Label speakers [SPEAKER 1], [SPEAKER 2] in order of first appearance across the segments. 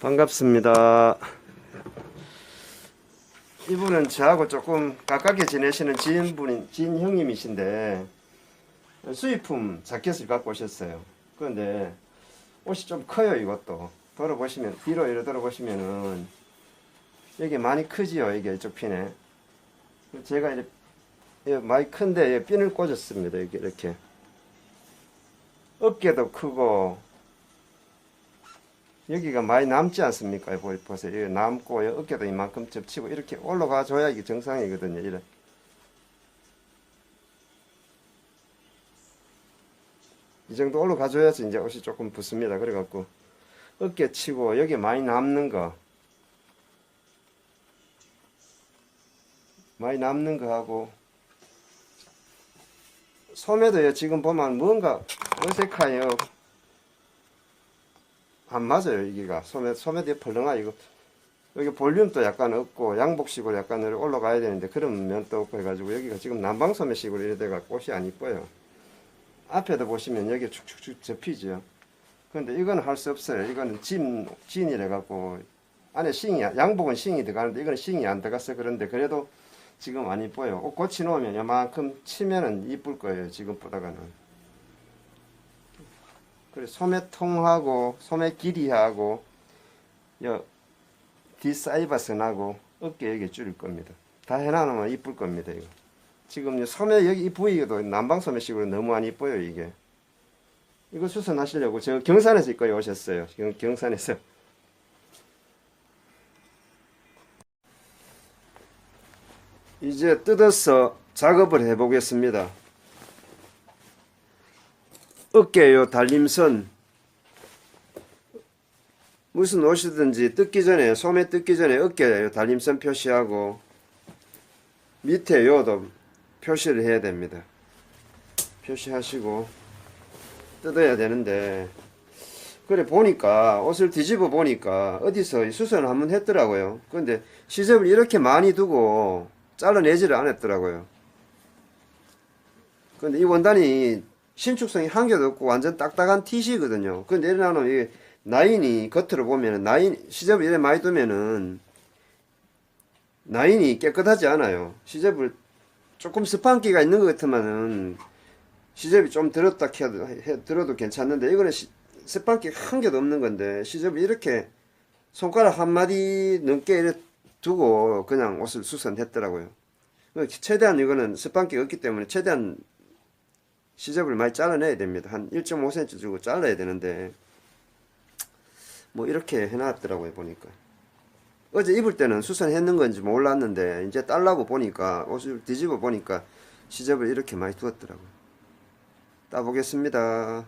[SPEAKER 1] 반갑습니다. 이분은 저하고 조금 가깝게 지내시는 지인분인 지인 형님이신데 수입품 자켓을 갖고 오셨어요. 그런데 옷이 좀 커요 이것도. 돌아보시면 뒤로 이렇게 돌아보시면은 여기 많이 크지요 이게 이쪽 핀에. 제가 이렇게 예, 많이 큰데 핀을 꽂았습니다 이렇게. 어깨도 크고 여기가 많이 남지 않습니까? 보- 보세요. 여기 남고 여기 어깨도 이만큼 접치고 이렇게 올라가 줘야 이게 정상이거든요. 이래. 이 정도 올라가 줘야지 이제 옷이 조금 붙습니다. 그래갖고 어깨 치고 여기 많이 남는 거 많이 남는 거 하고 소매도요 지금 보면 뭔가 어색해요. 안 맞아요 여기가. 소매 소매도 펄렁하 이거. 여기 볼륨도 약간 없고 양복식으로 약간 올라가야 되는데 그런 면도 없고 해가지고 여기가 지금 남방 소매식으로 이래 돼가 꽃이 안 이뻐요. 앞에도 보시면 여기 축축축 접히죠. 근데 이거는 할수 없어요. 이거는 진 진이래 갖고 안에 싱이 양복은 싱이 들어가는데 이거는 싱이 안 들어가서 그런데 그래도 지금 안 이뻐요. 옷 고치 놓으면 요만큼 치면은 이쁠 거예요 지금 보다가는 그리고 소매통하고 소매 길이하고 여 뒷사이바선하고 어깨 여기 줄일 겁니다. 다 해놔놓으면 이쁠 겁니다. 이거. 지금 요 소매 여기 이 부위도 남방 소매식으로 너무 안 이뻐요 이게. 이거 수선하시려고 저 경산에서 이거 오셨어요. 경, 경산에서. 이제 뜯어서 작업을 해보겠습니다. 어깨요 달림선 무슨 옷이든지 뜯기 전에 소매 뜯기 전에 어깨 달림선 표시하고 밑에 요도 표시를 해야 됩니다. 표시하시고 뜯어야 되는데 그래 보니까 옷을 뒤집어 보니까 어디서 수선을 한번 했더라고요. 근데 시접을 이렇게 많이 두고 잘라내지를 않았더라고요. 근데 이 원단이 신축성이 한 개도 없고 완전 딱딱한 티시거든요. 근데 이래나는 이 나인이 겉으로 보면은 나인 시접을 이래 많이 두면은 나인이 깨끗하지 않아요. 시접을 조금 스판기가 있는 것 같으면은 시접이 좀 들었다 해도, 해- 들어도 괜찮는데 이거는 시, 스판기 한 개도 없는 건데 시접을 이렇게 손가락 한 마디 넘게 이렇게 두고 그냥 옷을 수선했더라고요. 최대한 이거는 스판기가 없기 때문에 최대한 시접을 많이 잘라내야 됩니다. 한 1.5cm 주고 잘라야 되는데 뭐 이렇게 해놨더라고요 보니까 어제 입을 때는 수선했는 건지 몰랐는데 이제 딸라고 보니까 옷을 뒤집어 보니까 시접을 이렇게 많이 두었더라고요. 따보겠습니다.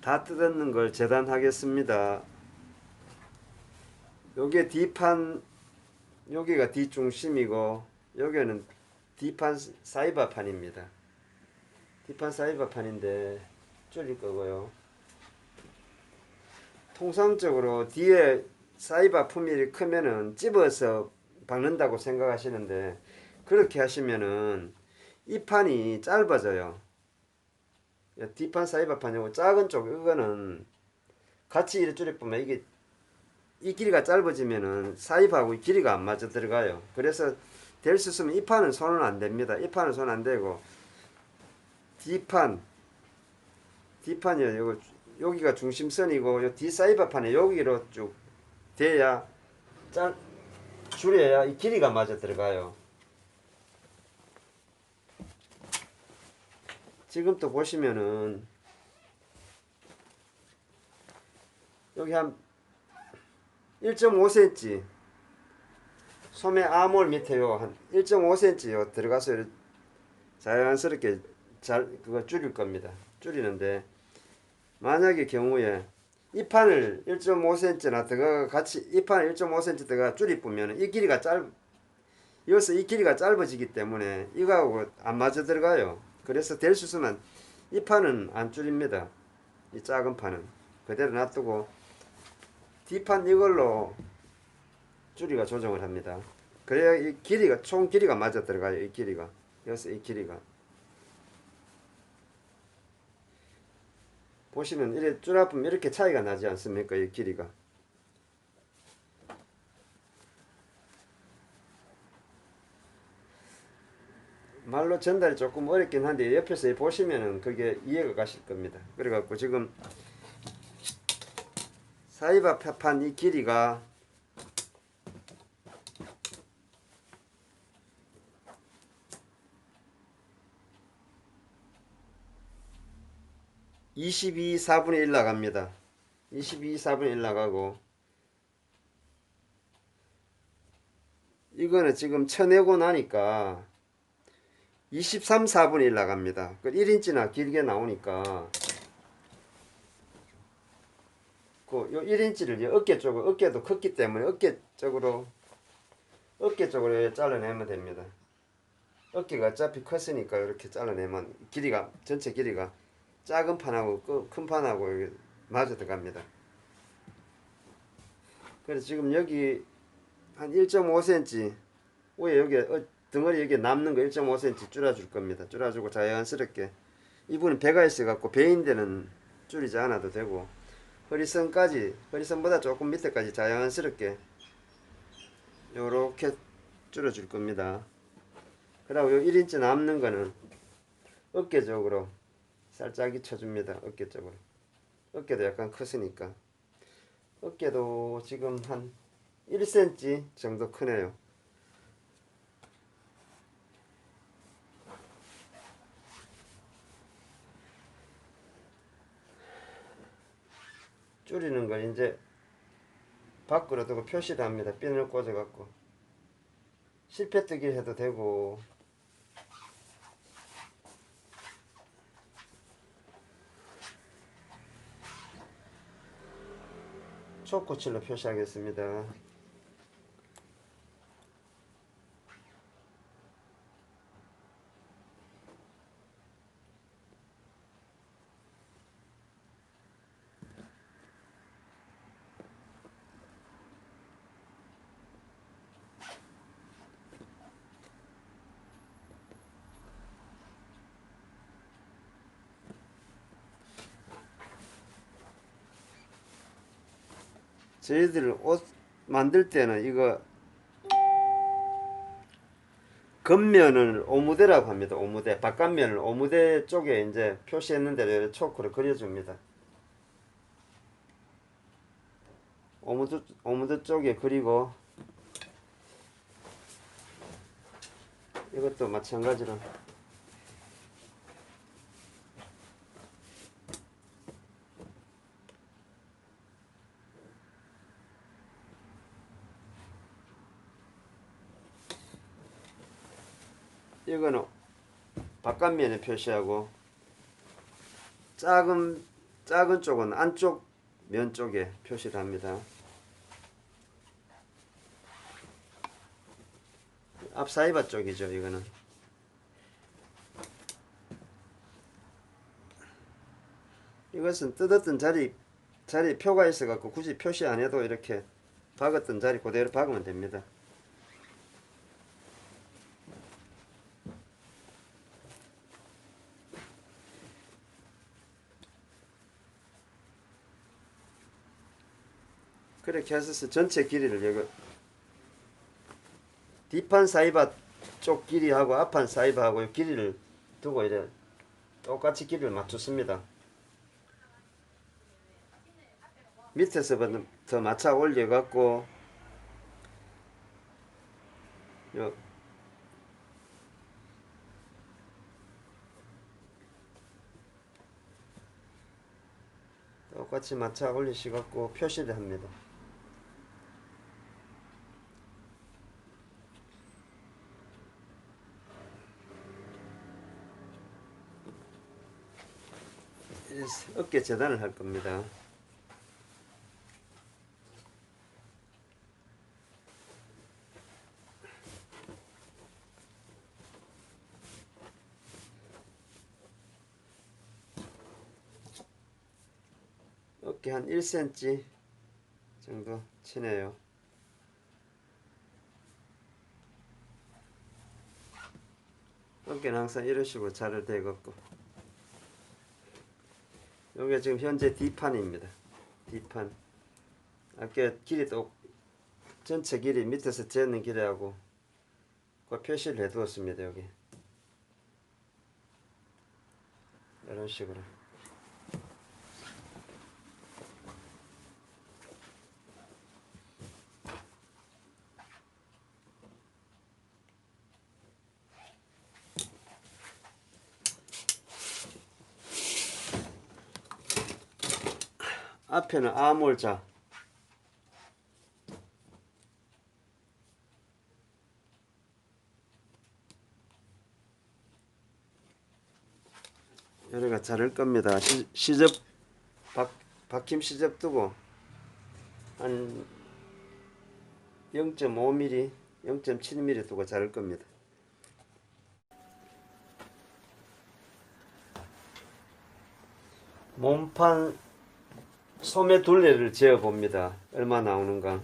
[SPEAKER 1] 다 뜯었는 걸 재단하겠습니다. 요게 뒷판 여기가 뒷중심이고 여기는 뒷판 사이바판입니다. 뒷판 사이바판인데 줄일 거고요. 통상적으로 뒤에 사이바 품이 크면은 찝어서 박는다고 생각하시는데 그렇게 하시면은 이 판이 짧아져요. 뒷판 사이바판이고 작은 쪽 이거는 같이 이렇게 줄여 보면 이게 이 길이가 짧아지면은 사입하고 이 길이가 안 맞아 들어가요. 그래서 될 수 있으면 이 판은 손은 안 됩니다. 이 판은 손 안 되고 뒷판 뒷판이요. 요거 여기가 중심선이고 요 뒷사이바판에 여기로 쭉 돼야 짠 줄여야 이 길이가 맞아 들어가요. 지금 또 보시면은 여기 한 1.5cm 소매 아몰 밑에요. 한 1.5cm요. 들어가서 자연스럽게 잘 그거 줄일 겁니다. 줄이는데 만약의 경우에 이 판을 1.5cm나 들어가 같이 이 판을 1.5cm 들어가 줄이 뿌면 이 길이가 짧 여기서 이 길이가 짧아지기 때문에 이거하고 안 맞아 들어가요. 그래서 될 수 있으면 이 판은 안 줄입니다. 이 작은 판은. 그대로 놔두고 뒷판 이걸로 줄이가 조정을 합니다. 그래야 이 길이가 총 길이가 맞아 들어가요. 이 길이가 여기서 이 길이가 보시면 이래 줄합으면 이렇게 차이가 나지 않습니까? 이 길이가. 말로 전달이 조금 어렵긴 한데 옆에서 보시면은 그게 이해가 가실 겁니다. 그래갖고 지금 사이바 파판 이 길이가 (22 4분의 1) 나갑니다. (22 4분의 1) 나가고 이거는 지금 쳐내고 나니까 23 4분의 1 나갑니다. 그 1인치나 길게 나오니까 그요 1인치를 어깨 쪽으로 어깨도 컸기 때문에 어깨 쪽으로 어깨 쪽으로 잘라내면 됩니다. 어깨가 어차피 컸으니까 이렇게 잘라내면 길이가 전체 길이가 작은 판하고 그큰 판하고 맞아 들어갑니다. 그래서 지금 여기 한 1.5cm 위에 여기 어, 덩어리 여기 남는 거 1.5cm 줄여줄 겁니다. 줄여주고 자연스럽게 이분은 배가 있어 갖고 배인 데는 줄이지 않아도 되고 허리선까지 허리선보다 조금 밑에까지 자연스럽게 요렇게 줄여줄 겁니다. 그리고 요 1인치 남는 거는 어깨 쪽으로 살짝 잊혀줍니다. 어깨 쪽으로. 어깨도 약간 컸으니까. 어깨도 지금 한 1cm 정도 크네요. 줄이는 걸 이제 밖으로 두고 표시를 합니다. 핀을 꽂아 갖고 실패뜨기 해도 되고 초코칠로 표시하겠습니다. 저희들 옷 만들 때는 이거 겉면을 오무대라고 합니다. 오무대. 바깥면을 오무대 쪽에 이제 표시했는 대로 초크를 그려줍니다. 오무드, 오무드 쪽에 그리고 이것도 마찬가지로 이거는 바깥면에 표시하고 작은 작은 쪽은 안쪽 면 쪽에 표시를 합니다. 앞사이바 쪽이죠, 이거는. 이것은 뜯었던 자리 자리 표가 있어 갖고 굳이 표시 안 해도 이렇게 박았던 자리 그대로 박으면 됩니다. 그렇게 해서 전체 길이를 여기 뒷판 사이바 쪽 길이하고 앞판 사이바하고 이 길이를 두고 이제 똑같이 길이를 맞췄습니다. 밑에서부터 더 맞춰 올려 갖고 요 똑같이 맞춰 올리시갖고 표시를 합니다. 어깨 재단을 할 겁니다. 어깨 한 1cm 정도 치네요. 어깨는 항상 이런 식으로 자를 대갖고 이게 지금 현재 D판입니다. D판. 아까 길이 또 전체 길이 밑에서 재는 길이하고 그 표시를 해두었습니다. 여기 이런 식으로. 앞에는 아몰자 여기가 자를 겁니다. 시, 시접 박, 박힘 시접 두고 한 0.5mm, 0.7mm 두고 자를 겁니다. 몸판 소매 둘레를 재어 봅니다. 얼마 나오는가.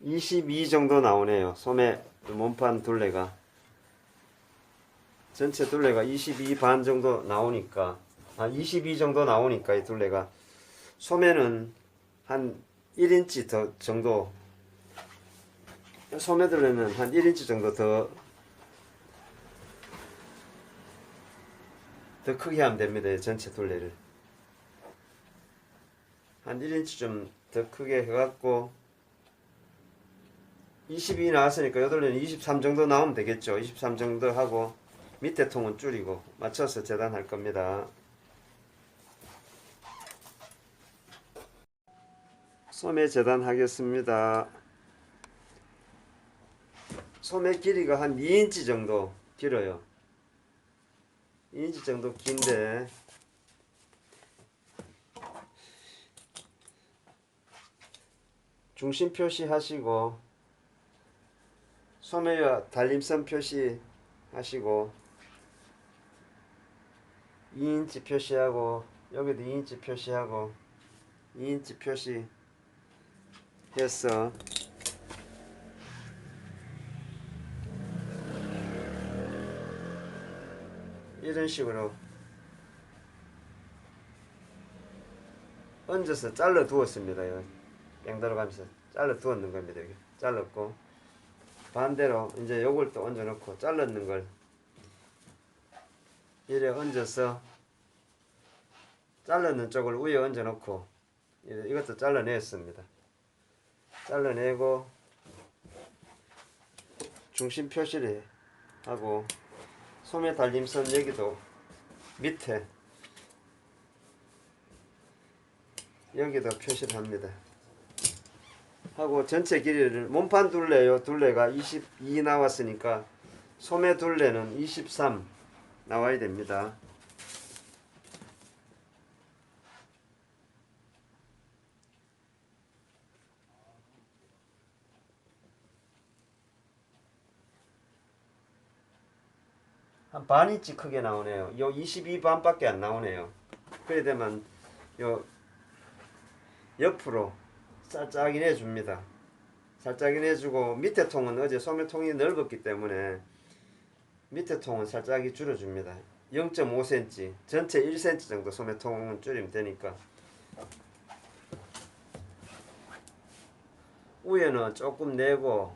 [SPEAKER 1] (22) 정도 나오네요 소매 몸판 둘레가 전체 둘레가 22 반 정도 나오니까 아22 정도 나오니까 이 둘레가 소매는 한 1인치 더 정도 소매들에는 한 1인치 정도 더, 더 크게 하면 됩니다. 이 전체 둘레를. 한 1인치 좀 더 크게 해갖고 22 나왔으니까 요 둘레는 23 정도 나오면 되겠죠. 23 정도 하고 밑에 통은 줄이고 맞춰서 재단할 겁니다. 소매 재단 하겠습니다. 소매 길이가 한 2인치 정도 길어요. 2인치 정도 긴데 중심 표시하시고 소매와 달림선 표시하시고 2인치 표시하고 여기도 2인치 표시하고 2인치 표시 해서 이런 식으로 얹어서 잘라 두었습니다. 여기. 뺑 들어가면서 잘라 두었는 겁니다. 여기 잘랐고 반대로 이제 요걸 또 얹어 놓고 잘랐는 걸 이래 얹어서 잘랐는 쪽을 위에 얹어 놓고 이것도 잘라냈습니다. 잘라내고 중심 표시를 하고 소매 달림선 여기도 밑에 여기도 표시를 합니다. 하고 전체 길이를 몸판 둘레요 둘레가 22 나왔으니까 소매 둘레는 23 나와야 됩니다. 반인치 크게 나오네요. 요 22반밖에 안 나오네요. 그래 되면 요 옆으로 살짝이 내줍니다. 살짝이 내주고 밑에 통은 어제 소매통이 넓었기 때문에 밑에 통은 살짝이 줄여줍니다. 0.5cm 전체 1cm 정도 소매통은 줄이면 되니까 위에는 조금 내고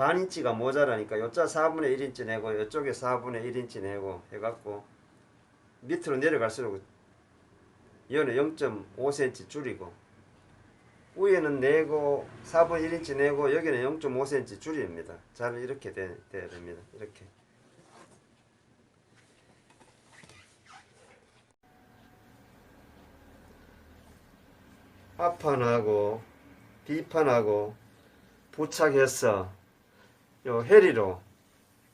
[SPEAKER 1] 반인치가 모자라니까 요자 4분의 1인치 내고 이쪽에 4분의 1인치 내고 해갖고 밑으로 내려갈수록 얘는 0.5cm 줄이고 위에는 내고 4분의 1인치 내고 여기는 0.5cm 줄입니다. 잘 이렇게 돼, 돼야 됩니다. 이렇게 앞판하고 뒤판하고 부착해서 요 해리로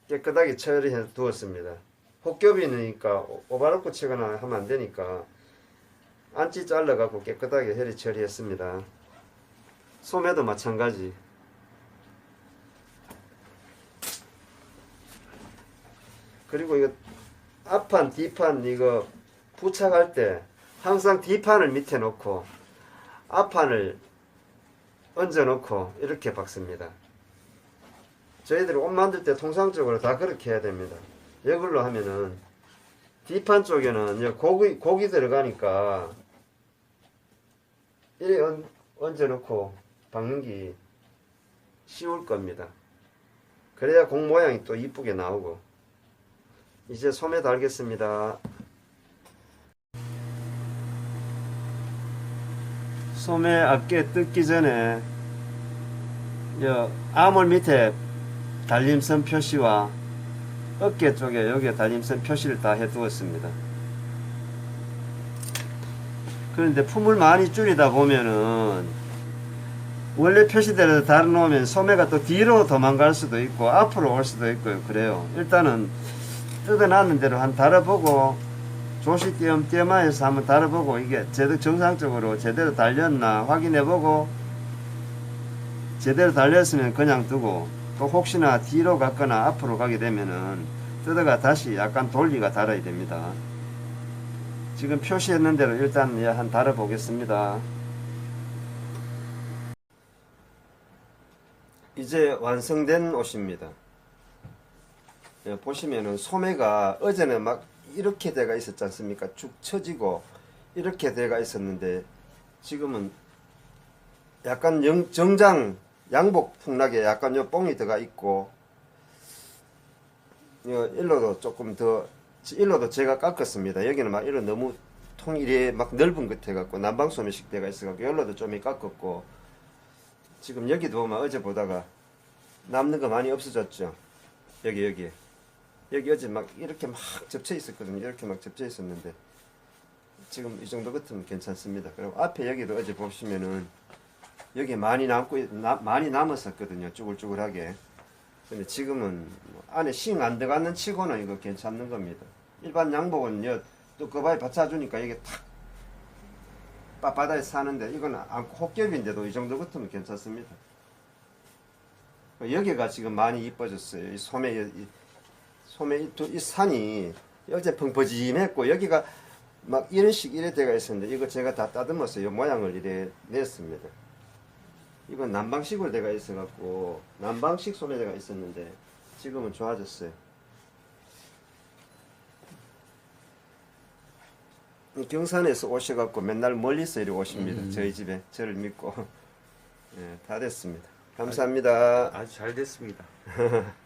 [SPEAKER 1] 깨끗하게 처리해 두었습니다. 혹겹이 있으니까 오- 오바로크 치거나 하면 안 되니까 안치 잘라갖고 깨끗하게 해리 처리했습니다. 소매도 마찬가지. 그리고 이거 앞판, 뒤판 이거 부착할 때 항상 뒤판을 밑에 놓고 앞판을 얹어 놓고 이렇게 박습니다. 저희들이 옷 만들 때 통상적으로 다 그렇게 해야 됩니다. 이걸로 하면은 뒷판 쪽에는 고기 고기 들어가니까 이래 얹, 얹어 놓고 박는 게 쉬울 겁니다. 그래야 공 모양이 또 이쁘게 나오고 이제 소매 달겠습니다. 소매 앞게 뜯기 전에 여 아몰 밑에 달림선 표시와 어깨 쪽에 여기에 달림선 표시를 다 해두었습니다. 그런데 품을 많이 줄이다 보면은 원래 표시대로 달아놓으면 소매가 또 뒤로 도망갈 수도 있고 앞으로 올 수도 있고요. 그래요. 일단은 뜯어놨는 대로 한 달아보고 조시 띄엄띄엄하여서 한번 달아보고 이게 제대로 정상적으로 제대로 달렸나 확인해보고 제대로 달렸으면 그냥 두고 또 혹시나 뒤로 갔거나 앞으로 가게 되면은 뜯어가 다시 약간 돌리가 달아야 됩니다. 지금 표시했는 대로 일단 예, 한 달아 보겠습니다. 이제 완성된 옷입니다. 예, 보시면은 소매가 어제는 막 이렇게 돼가 있었지 않습니까? 축 처지고 이렇게 돼가 있었는데 지금은 약간 영, 정장 양복 풍락에 약간 요 뽕이 들어가 있고 요 일로도 조금 더 일로도 제가 깎았습니다. 여기는 막 이런 너무 통일이 막 넓은 것 해갖고 난방 소매식 돼가 있어갖고 여기로도 좀 깎았고 지금 여기도 보면 어제 보다가 남는 거 많이 없어졌죠. 여기 여기 여기 어제 막 이렇게 막 접쳐 있었거든요. 이렇게 막 접쳐 있었는데 지금 이 정도 같으면 괜찮습니다. 그리고 앞에 여기도 어제 보시면은 여기 많이 남고 나, 많이 남았었거든요. 쭈글쭈글하게. 근데 지금은 뭐 안에 싱 안 들어가는 치고는 이거 괜찮는 겁니다. 일반 양복은요 또 그바에 받쳐주니까 이게 탁 빳빳하게 사는데 이거는 안고 혹겹인데도 이 정도 같으면 괜찮습니다. 여기가 지금 많이 이뻐졌어요. 이 소매 이, 소매 이, 두- 이 산이 어제 펑퍼짐했고 여기가 막 이런 식 이래 돼가 있었는데 이거 제가 다 따듬어서 이 모양을 이래 냈습니다. 이건 남방식으로 돼가 있어갖고 남방식 소매대가 있었는데 지금은 좋아졌어요. 이 경산에서 오셔갖고 맨날 멀리서 이리 오십니다. 저희 집에 저를 믿고 예, 다 됐습니다. 감사합니다.
[SPEAKER 2] 아주 잘 됐습니다.